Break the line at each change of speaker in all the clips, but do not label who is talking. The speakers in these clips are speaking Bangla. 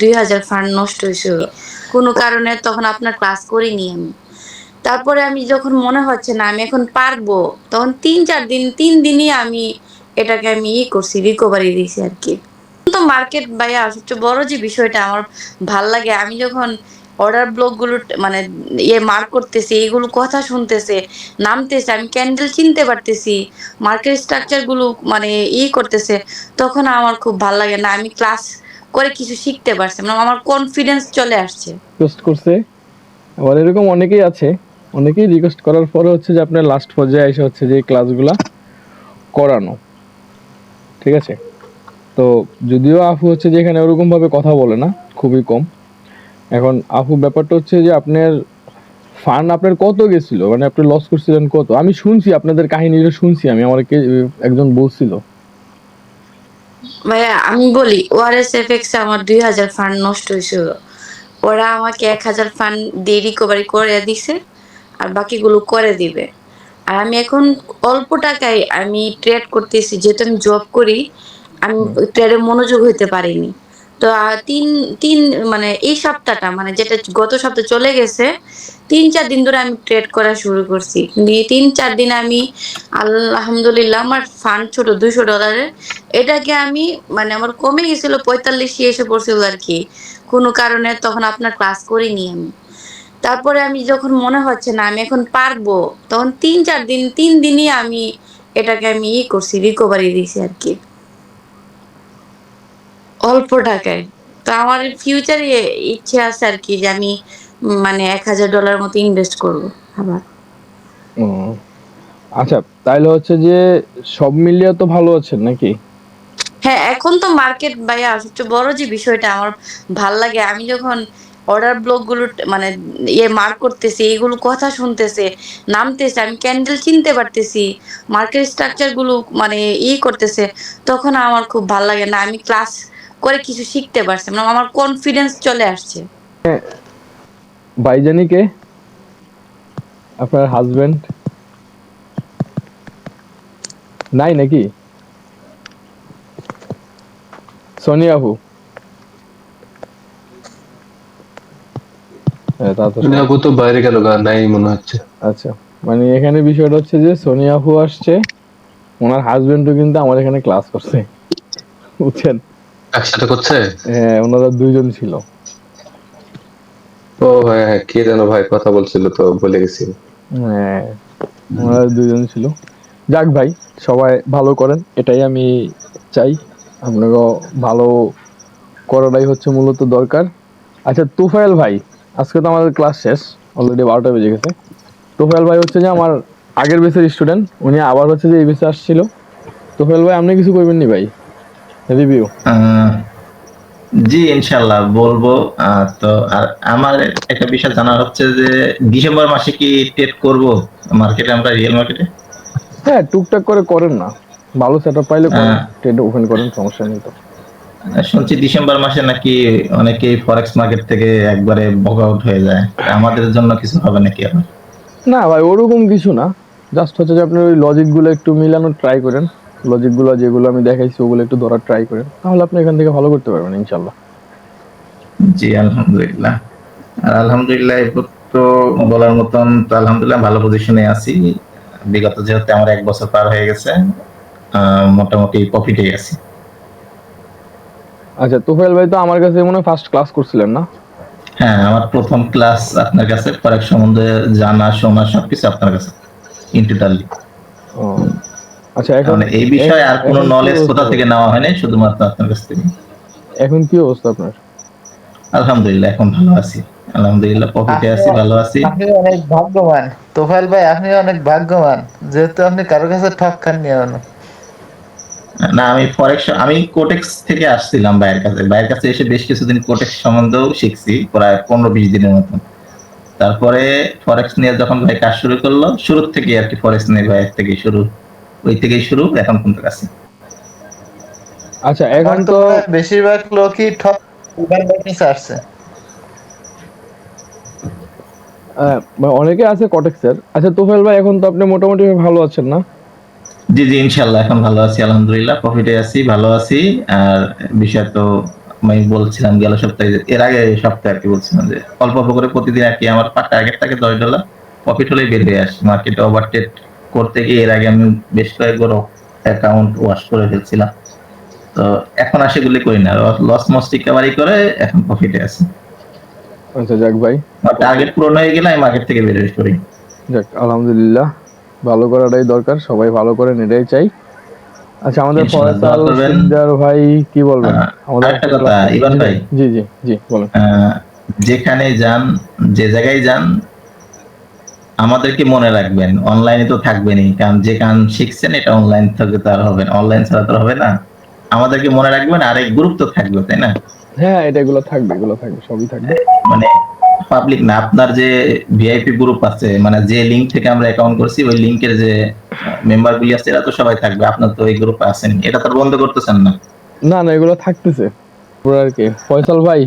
দুই হাজার ফান্ড নষ্ট হয়েছে। কোনো কারণে তখন আপনার ক্লাস করিনি আমি। তারপরে আমি যখন মনে হচ্ছে না আমি এখন পারব তখন তিন চার দিন তিন দিনই আমি এটাকে আমি ই করছি রিকভারি দিয়েছি আর কি। তো মার্কেট ভাইয়া সবচেয়ে বড় যে বিষয়টা আমার ভালো লাগে আমি যখন অর্ডার ব্লকগুলো মানে ইয়ে মার্ক করতেছি এইগুলো কথা শুনতেছে নামতেছে আমি ক্যান্ডেল চিনতে পারতেছি মার্কেট স্ট্রাকচারগুলো মানে ই করতেছে তখন আমার খুব ভালো লাগে না আমি ক্লাস করে কিছু শিখতে পারছি মানে আমার কনফিডেন্স চলে আসছে।
রিকোয়েস্ট করছে। আবার এরকম অনেকেই আছে। অনেকেই রিকোয়েস্ট করার পরে হচ্ছে যে আপনার লাস্ট পর্যায়ে এসে হচ্ছে যে ক্লাসগুলা করানো। ঠিক আছে? তো যদিও আফু হচ্ছে যে এখানে ওরকমভাবে কথা বলে না, খুবই কম। এখন আফু ব্যাপারটা হচ্ছে যে আপনার ফান্ড আপনার কত গেছিল? মানে আপনি লস করছিলেন কত? আমি শুনছি, আপনাদের কাহিনীটা শুনছি আমি, আমার একজন বলছিল।
ভাইয়া আমি বলি ওআরএস এফএক্স আমার দুই হাজার ফান্ড নষ্ট হয়েছিল। ওরা আমাকে এক হাজার ফান্ড দিয়ে রিকভারি করে দিছে আর বাকিগুলো করে দিবে। আর আমি এখন অল্প টাকায় আমি ট্রেড করতেছি যেহেতু আমি জব করি আমি ট্রেডে মনোযোগ হইতে পারিনি। তো তিন তিন মানে এই সপ্তাহটা মানে যেটা গত সপ্তাহ চলে গেছে, তিন, চার দিন ধরে আমি ট্রেড করা শুরু করছি। তিন, চার দিন আমি আলহামদুলিল্লাহ আমার ফান্ড ছোট, দুইশো ডলারের এটাকে আমি মানে আমার কমে গেছিল পঁয়তাল্লিশে এসে পড়ছিল আর কি। কোনো কারণে তখন আপনার ক্লাস করিনি আমি। তারপরে আমি যখন মনে হচ্ছে না, আমি এখন পারব, তখন তিন, চার দিন, তিন দিনই আমি এটাকে আমি ই করছি রিকভারি দিয়েছি আর কি। অল্প টাকায়। তো আমার ফিউচারে ইচ্ছে আছে আর কি যে আমি মানে এক হাজার ডলার মতো ইনভেস্ট করব আবার।
আচ্ছা তাইলে হচ্ছে যে সব মিলিয়ে তো ভালো আছেন নাকি?
হ্যাঁ এখন তো মার্কেট ভাইয়া সবচেয়ে বড় যে বিষয়টা আমার ভালো লাগে আমি যখন অর্ডার ব্লকগুলো মানে ইয়ে মার্ক করতেছি এইগুলো কথা শুনতেছে নামতেছে আমি ক্যান্ডেল চিনতে পারতেছি মার্কেট স্ট্রাকচারগুলো মানে ই করতেছে তখন আমার খুব ভালো লাগে না আমি ক্লাস করে কিছু শিখতে পারছি মানে আমার কনফিডেন্স চলে আসছে।
ভাইজানি কে? আপনার হাজবেন্ড নাই নাকি? সোনিয়া আপু। হ্যাঁ
আপু তো বাইরে গেল নাই মনে হচ্ছে।
আচ্ছা মানে এখানে বিষয়টা হচ্ছে যে সোনিয়া আপু আসছে ওনার হাজবেন্ডও কিন্তু আমার এখানে ক্লাস করছে। বুঝছেন?
একসাথে করছে?
হ্যাঁ ওনারা দুইজন ছিল।
ও হ্যাঁ হ্যাঁ কে যেন ভাই কথা বলছিল তো বলে গেছি।
হ্যাঁ ওনারা দুইজন ছিল। যাক ভাই সবাই ভালো করেন এটাই আমি চাই। আপনাকেও ভালো করাটাই হচ্ছে মূলত দরকার। আচ্ছা তুফাইল ভাই আজকে তো আমাদের ক্লাস শেষ অলরেডি বারোটা বেজে গেছে। তুফাইল ভাই হচ্ছে যে আমার আগের বেসের স্টুডেন্ট উনি আবার হচ্ছে যে এই বেসে আসছিল। তুফাইল ভাই আপনি কিছু করবেন নি ভাই? রিভিউ
জি ইনশাল্লাহ বলব। তো আর আমার একটা বিষয় জানা হচ্ছে যে ডিসেম্বর মাসে কি করব? মার্কেটে আমরা রিয়েল মার্কেটে
হ্যাঁ টুকটাক করে করেন না। ভালো সেট আপ পাইলে করেন
হ্যাঁ।
ট্রেড ওপেন করেন সমস্যা নেই তো।
শুনছি ডিসেম্বর মাসে নাকি অনেকেই ফরেক্স মার্কেট থেকে একবারে বক আউট হয়ে যায়। আমাদের জন্য কিছু হবে নাকি আবার?
না ভাই ওরকম কিছু না। জাস্ট হচ্ছে যে আপনি ওই লজিকগুলো একটু মিলানোর ট্রাই করেন। লজিকগুলো যেগুলো আমি দেখাইছি ওগুলো একটু ধরার ট্রাই করেন। তাহলে আপনি এখান থেকে ভালো করতে পারবেন ইনশাল্লাহ
জি আলহামদুলিল্লাহ। আর আলহামদুলিল্লাহ এরপর তো বলার মতন তো আলহামদুলিল্লাহ ভালো পজিশনে আছি। বিগত যেহেতু আমার এক বছর পার হয়ে গেছে মোটামুটি প্রফিটে আছি।
আচ্ছা তোফাইল ভাই তো আমার কাছে মনে হয় ফার্স্ট ক্লাস করছিলেন না?
হ্যাঁ আমার প্রথম ক্লাস আপনার কাছে ফরেক্স সম্বন্ধে জানা শোনা সবকিছু আপনার কাছে ইন্টিটালি
ও আচ্ছা এখন
এই বিষয়ে আর কোনো নলেজ কোথা থেকে নেওয়া হয়নি শুধুমাত্র আপনার কাছ থেকে।
এখন কি অবস্থা আপনার?
আলহামদুলিল্লাহ এখন ভালো আছি। আলহামদুলিল্লাহ প্রফিটে আছি ভালো আছি।
আপনি অনেক ভাগ্যবান। তোফাইল ভাই আপনি অনেক ভাগ্যবান। যেহেতু আপনি কারও কাছে ঠক খাননি এখনও।
না আমি ফরেক্স আমি কোটেক্স থেকে আসছিলাম ভাইয়ের কাছে। ভাইয়ের কাছে এসে বেশ কিছুদিন কোটেক্স সম্বন্ধেও শিখছি প্রায় পনেরো বিশ দিনের মতন তারপরে ফরেক্স নিয়ে যখন ভাই কাজ শুরু করল শুরু থেকে আর কি ফরেক্স নিয়ে ভাইয়ের থেকে শুরু। ওই থেকেই শুরু এখন পর্যন্ত কাছে।
আচ্ছা এখন তো
বেশিরভাগ লোকই ঠক আসছে
অনেকে আছে কটেক্সের আচ্ছা তোফাইল ভাই এখন তো আপনি মোটামুটি ভালো আছেন না?
জি জি ইনশাল্লাহ এখন ভালো আছি আলহামদুলিল্লাহ প্রফিটে আছি ভালো আছি। আর বিষয় তো আমি বলছিলাম গেল সপ্তাহে এর আগে সপ্তাহে আর কি বলছিলাম যে অল্প অল্প করে প্রতিদিন আর কি আমার টার্গেট থাকে দশ ডলার প্রফিট হলেই বের হয়ে আসে মার্কেটে ওভারটেট করতে গিয়ে এর আগে আমি বেশ কয়েকবার অ্যাকাউন্ট ওয়াশ করে ফেলছিলাম। তো এখন আর সেগুলি করি না। লস মস রিকভারি করে এখন প্রফিটে আছে।
আচ্ছা যাক ভাই।
টার্গেট পূরণ হয়ে গেলে আমি মার্কেট থেকে বের হয়ে করি।
যাক আলহামদুলিল্লাহ। ভালো করাটাই দরকার। সবাই ভালো করে এটাই চাই। আচ্ছা আমাদের ফয়সাল। সিকদার ভাই কি বলবেন?
হ্যাঁ,
আমাদের
আরেকটা কথা, ইভান ভাই।
জি জি জি বলেন।
যেখানে যান যে জায়গায় যান আমাদেরকে মনে রাখবেন অনলাইনে তো থাকবেনই কারণ যে গান শিখছেন এটা অনলাইন থেকে তো আর হবে না অনলাইন ছাড়া তো হবে না। আমাদেরকে মনে রাখবেন আর এক গ্রুপ তো থাকবে তাই না?
হ্যাঁ এটা এগুলো থাকবে এগুলো থাকবে সবই থাকবে।
মানে পাবলিক না আপনার যে ভিআইপি গ্রুপ আছে মানে যে লিংক থেকে আমরা অ্যাকাউন্ট করছি ওই লিংকের যে মেম্বার গুলি আছে এরা তো সবাই থাকবে আপনার তো এই গ্রুপে আছেন এটা তো বন্ধ করতেছেন না?
না না এগুলো থাকতেছে। পুরো আর কি ফয়সাল ভাই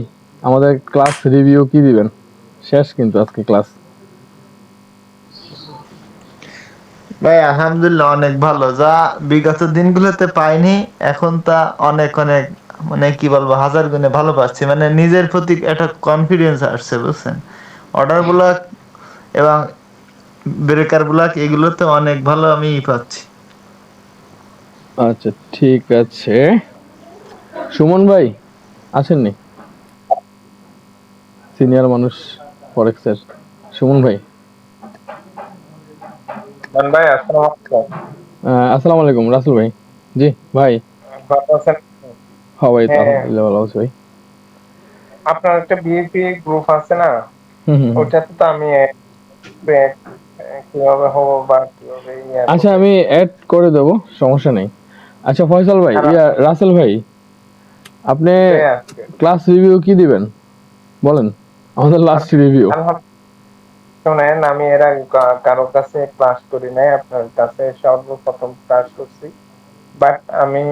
আমাদের ক্লাস রিভিউ কি দিবেন? শেষ কিন্তু আজকে ক্লাস
ভাই, আলহামদুলিল্লাহ অনেক ভালো। যা বিগত দিনগুলোতে পাইনি, এখন তা অনেক অনেক মানে কি বলব, হাজার গুণে ভালো পাচ্ছি। মানে নিজের প্রতি একটা কনফিডেন্স আসছে, বুঝছেন? অর্ডার ব্লক এবং ব্রেকার ব্লক এগুলোতে অনেক ভালো আমি পাচ্ছি।
আচ্ছা ঠিক আছে। সুমন ভাই, আসেননি? সিনিয়র মানুষ ফরেক্সের সুমন ভাই।
মান ভাই আসসালামু আলাইকুম।
আহ, আসসালামু আলাইকুম রাসেল ভাই। জি ভাই। হ্যাঁ ভাই
হ্যাঁ।
আলহামদুলিল্লাহ ভালো আছি ভাই।
আপনার একটা বিএপি গ্রুপ আছে না। ওটাতে তো আমি কীভাবে হব বা কীভাবে
আচ্ছা আমি অ্যাড করে দেব সমস্যা নেই। আচ্ছা ফয়সাল ভাই
হ্যাঁ।
ইয়া রাসেল ভাই আপনি ক্লাস রিভিউ কি দিবেন? বলেন আমাদের লাস্ট রিভিউ।
শোনেন আমি এর কারও কাছে ক্লাস করি নাই আপনার কাছে সর্বপ্রথম ক্লাস করছি। বাট আমি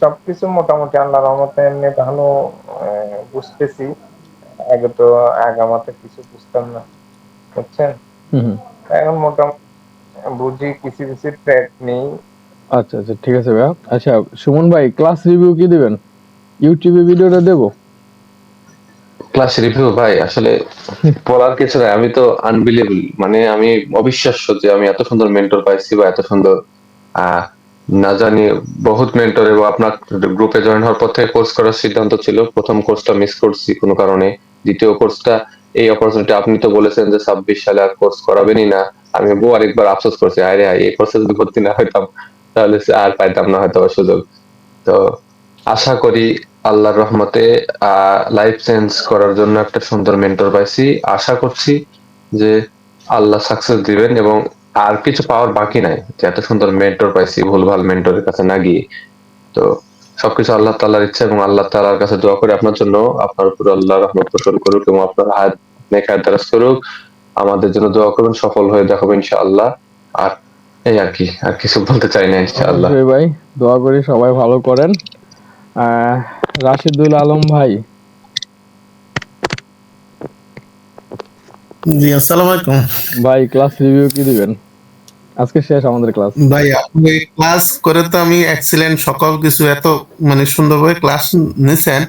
সবকিছু মোটামুটি আল্লাহ রহমতে এমনি ভালো বুঝতেছি। আগে তো আগামাতে কিছু বুঝতাম না বুঝছেন? এখন মোটামুটি বুঝি কিছু কিছু ট্রেড নেই।
আচ্ছা আচ্ছা ঠিক আছে ভাইয়া। আচ্ছা সুমন ভাই ক্লাস রিভিউ কি দিবেন? ইউটিউবে ভিডিওটা দেবো?
ক্লাস রিভিউ ভাই, আসলে বলার কিছু নাই। আমি তো আনবিলিয়েবল মানে আমি অবিশ্বাস্য যে আমি এত সুন্দর মেন্টর পাইছি বা এত সুন্দর না জানি, বহুত মেন্টর এবং আপনার গ্রুপে জয়েন হওয়ার পর থেকে কোর্স করার সিদ্ধান্ত ছিল। প্রথম কোর্সটা মিস করছি কোনো কারণে। দ্বিতীয় কোর্সটা এই অপরচুনিটি আপনি তো বলেছেন যে ছাব্বিশ সালে আর কোর্স করাবেনই না। আমি বহু আরেকবার আফসোস করছি, আরে এই কোর্সে যদি ভর্তি না হইতাম, তাহলে আর পাইতাম না হয়তো সুযোগ। তো আশা করি আল্লাহর রহমতে লাইফ চেঞ্জ করার জন্য একটা সুন্দর মেন্টর পাইছি। আশা করছি যে আল্লাহ সাকসেস দিবেন এবং আর কিছু পাওয়ার বাকি নাই। যে এত সুন্দর মেন্টর পাইছি ভুলভাল মেন্টরের কাছে না গিয়ে। তো সবকিছু আল্লাহ তাআলার ইচ্ছা এবং আল্লাহ তাআলার কাছে দোয়া করি আপনার জন্য। আপনার উপর আল্লাহ রহমত পোষণ করুক এবং আপনার হাত নেখায় করুক। আমাদের জন্য দোয়া করবেন সফল হয়ে দেখাবো ইনশাআল্লাহ। আর এই আর কি আর কিছু বলতে চাই না ইনশাআল্লাহ।
ভাই দোয়া করি সবাই ভালো করেন। আহ, রাশিদুল আলম ভাই।
জি আসসালামু আলাইকুম।
ভাই ক্লাস রিভিউ কি দিবেন? আজকে শেষ আমাদের ক্লাস
ভাই আপনি ক্লাস করে তো আমি এক্সিলেন্ট সকল কিছু এত মানে সুন্দরভাবে ক্লাস নিছেন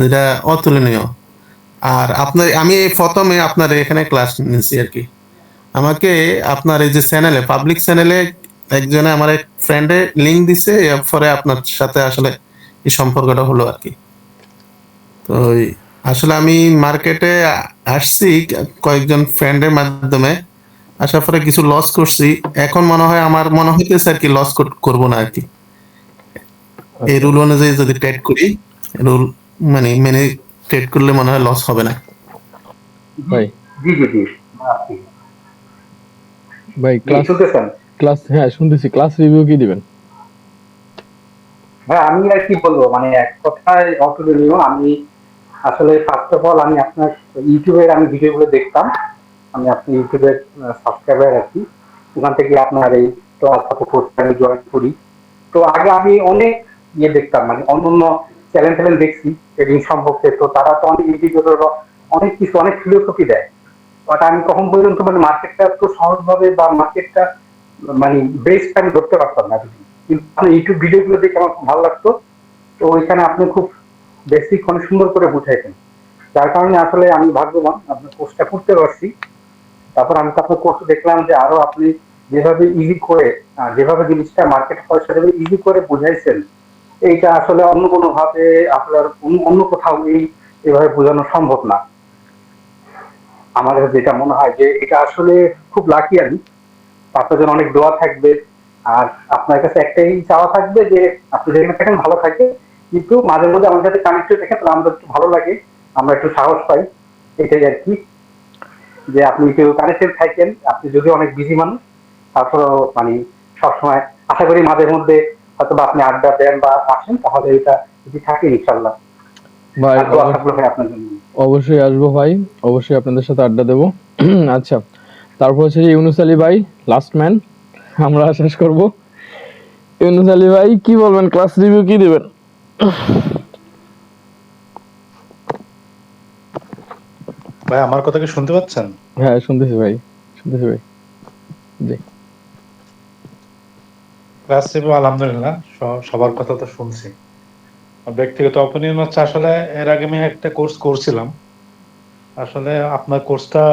যেটা অতুলনীয়। আর আপনার আমি এই প্রথমে আপনার এখানে ক্লাস নিছি আর কি। আমাকে আপনার এই যে চ্যানেলে পাবলিক চ্যানেলে একজনে আমার এক ফ্রেন্ডে লিংক দিছে পরে আপনার সাথে আসলে এই সম্পর্কটা হলো আর কি। তো আসলে আমি মার্কেটে আসছি কয়েকজন ফ্রেন্ডের মাধ্যমে আসার পরে কিছু লস করছি। এখন মনে হয় আমার মনে হইতেছে আর কি লস করব না আর কি। এই রুল অনুযায়ী যদি ট্রেড করি রুল মানে মেনে ট্রেড করলে মনে হয় লস হবে না।
ভাই।
জি জি জি।
ভাই ক্লাস ক্লাস হ্যাঁ শুনতেছি। ক্লাস রিভিউ কি দিবেন?
হ্যাঁ আমি আর কি বলব? মানে এক কথায় অতুলনীয় আমি আসলে ফার্স্ট অফ অল আমি আপনার ইউটিউবের আমি ভিডিওগুলো দেখতাম। আমি আপনি ইউটিউবের সাবস্ক্রাইবার কি ওখান থেকে আপনার এই ক্লাস কোর্সে আমি জয়েন করি। তো আগে আমি অনেক ইয়ে দেখতাম মানে অন্য অন্য চ্যানেল ট্যানেল দেখছি ট্রেডিং সম্পর্কে। তো তারা তো অনেক ইন্ডিকেটর অনেক কিছু, অনেক ফিলোসফি দেয়। বাট আমি কখন পর্যন্ত মানে মার্কেটটা তো সহজভাবে বা মার্কেটটা মানে বেস্ট আমি ধরতে পারতাম না। আপনার ইউটিউব ভিডিওগুলো দেখে আমার খুব ভালো লাগতো। তো ওইখানে আপনি খুব বেসিক অনেক সুন্দর করে বুঝাইছেন যার কারণে আসলে আমি ভাগ্যবান, আপনার কোর্সটা করতে পারছি। তারপর আমি আপনার কোর্স দেখলাম যে আরও আপনি যেভাবে ইজি করে যেভাবে জিনিসটা মার্কেট হয় সেভাবে ইজি করে বুঝাইছেন। এইটা আসলে অন্য কোনো ভাবে আপনার অন্য- কোথাও এই, এভাবে বোঝানো সম্ভব না। আমার যেটা মনে হয় যে এটা আসলে খুব লাকি আমি। আপনার জন্য অনেক দোয়া থাকবে। আর আপনার কাছে একটাই চাওয়া থাকবে যে আপনি যেখানে থাকেন ভালো থাকে কিন্তু মাঝে মধ্যে আমাদের সাথে কানেক্টেড থাকেন তাহলে আমাদের একটু ভালো লাগে আমরা একটু সাহস পাই। এটাই আর কি। যে আপনি একটু কানেক্টেড থাকেন আপনি যদিও অনেক বিজি মানুষ তারপরেও মানে সবসময় আশা করি মাঝে মধ্যে হয়তো বা আপনি আড্ডা দেন বা আসেন তাহলে এটা যদি থাকে ইনশাল্লাহ
ভাই অবশ্যই আসব ভাই অবশ্যই আপনাদের সাথে আড্ডা দেবো। আচ্ছা তারপর হচ্ছে ইউনুস আলী ভাই লাস্ট ম্যান আমরা শেষ করব। ইউনুস আলী ভাই কি বলবেন? ক্লাস রিভিউ কি দিবেন?
ভাই আমার কথা কি শুনতে পাচ্ছেন?
হ্যাঁ শুনতেছি ভাই শুনতেছি ভাই। জি।
ক্লাস রিভিউ আলহামদুলিল্লাহ সবার কথা তো শুনছি। ব্যক্তিগত অপিনিয়ন হচ্ছে আসলে এর আগে আমি একটা কোর্স করছিলাম। আসলে আপনার কোর্সটা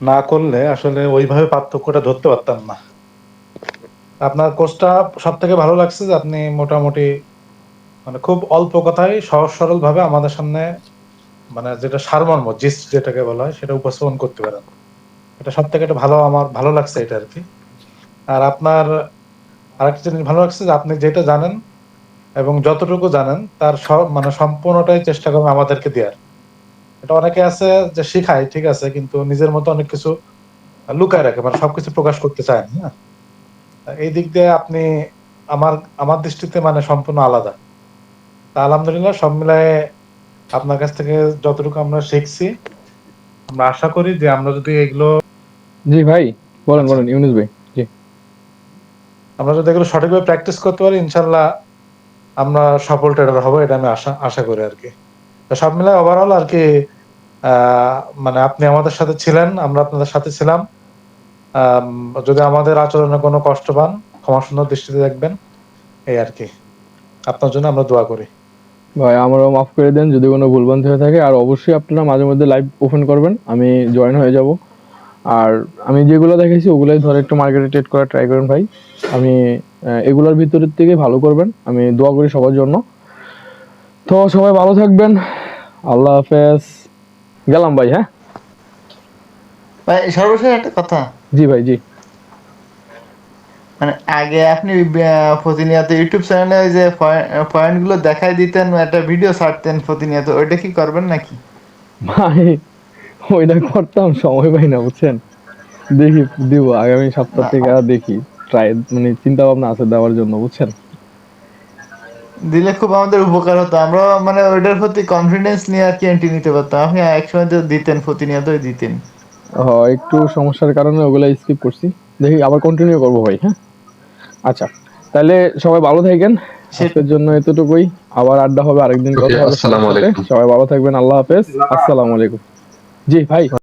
না করলে আসলে ওইভাবে পার্থক্যটা ধরতে পারতাম না। আপনার কোর্সটা সব থেকে ভালো লাগছে যে আপনি মোটামুটি মানে খুব অল্প কথায় সহজ সরল ভাবে আমাদের সামনে মানে যেটা সারমর্ম, জিস্ট যেটাকে বলা হয়, সেটা উপস্থাপন করতে পারেন। এটা সব থেকে একটা ভালো আমার, ভালো লাগছে এটা আর কি। আর আপনার আরেকটা জিনিস ভালো লাগছে যে আপনি যেটা জানেন এবং যতটুকু জানেন, তার সব মানে সম্পূর্ণটাই চেষ্টা করবেন আমাদেরকে দেওয়ার। এটা অনেকে আছে যে শিখায়, ঠিক আছে, কিন্তু নিজের মতো অনেক কিছু লুকায় রাখে মানে সবকিছু প্রকাশ করতে চায় না এই দিক দিয়ে আপনি আমার আমার দৃষ্টিতে মানে সম্পূর্ণ আলাদা। তা আলহামদুলিল্লাহ সব মিলায়ে আপনার কাছ থেকে যতটুকু আমরা শিখছি আমরা আশা করি যে আমরা যদি এগুলো
জি ভাই বলেন বলেন ইউনুস ভাই জি।
আমরা যদি এগুলো সঠিকভাবে প্র্যাকটিস করতে পারি ইনশাল্লাহ আমরা সফল ট্রেডার হব এটা আমি আশা আশা করি আর কি। তো সব মিলাই ওভারঅল আর কি আহ, মানে আপনি আমাদের সাথে ছিলেন আমরা আপনাদের সাথে ছিলাম। যদি আমাদের আচরণে কোনো কষ্ট পান ক্ষমা সুন্দর দৃষ্টিতে দেখবেন। এই আর কি। আপনার জন্য আমরা দোয়া করি।
ভাই আমারও মাফ করে দেন যদি কোনো ভুলভ্রান্তি হয়ে থাকে। আর অবশ্যই আপনারা মাঝে মধ্যে লাইভ ওপেন করবেন। আমি জয়েন হয়ে যাব। আর আমি যেগুলো দেখেছি ওগুলোই ধরে একটু মার্কেটে ট্রেড করার ট্রাই করেন ভাই। আমি এগুলোর ভিতরের থেকে ভালো করবেন। আমি দোয়া করি সবার জন্য। তো সবাই ভালো থাকবেন। আল্লাহ হাফেজ। গেলাম ভাই হ্যাঁ?
ভাই সর্বশেষ একটা কথা।
জি ভাই জি।
মানে আগে আপনি প্রতিনিয়ত ইউটিউব চ্যানেলে ওই যে পয়েন্টগুলো দেখাই দিতেন একটা ভিডিও ছাড়তেন প্রতিনিয়ত ওইটা কি করবেন নাকি?
ভাই ওইটা করতাম সময় পাই না বুঝছেন? দেখি দিব আগামী সপ্তাহ থেকে আর দেখি। ট্রাই মানে চিন্তা ভাবনা আছে দেওয়ার জন্য বুঝছেন?
দিলে খুব আমাদের উপকার হতো। আমরা মানে ওইটার প্রতি কনফিডেন্স নিয়ে আর কি এন্ট্রি নিতে পারতাম। আপনি একসময় তো দিতেন প্রতিনিয়তই দিতেন।
হ একটু সমস্যার কারণে ওগুলো স্কিপ করছি। দেখি আবার কন্টিনিউ করব ভাই হ্যাঁ? আচ্ছা তাহলে সবাই ভালো থাকেন আজকের জন্য এতটুকুই। আবার আড্ডা হবে আরেকদিন কথা হবে। সবাই ভালো থাকবেন আল্লাহ হাফেজ। আসসালামু আলাইকুম। জি ভাই।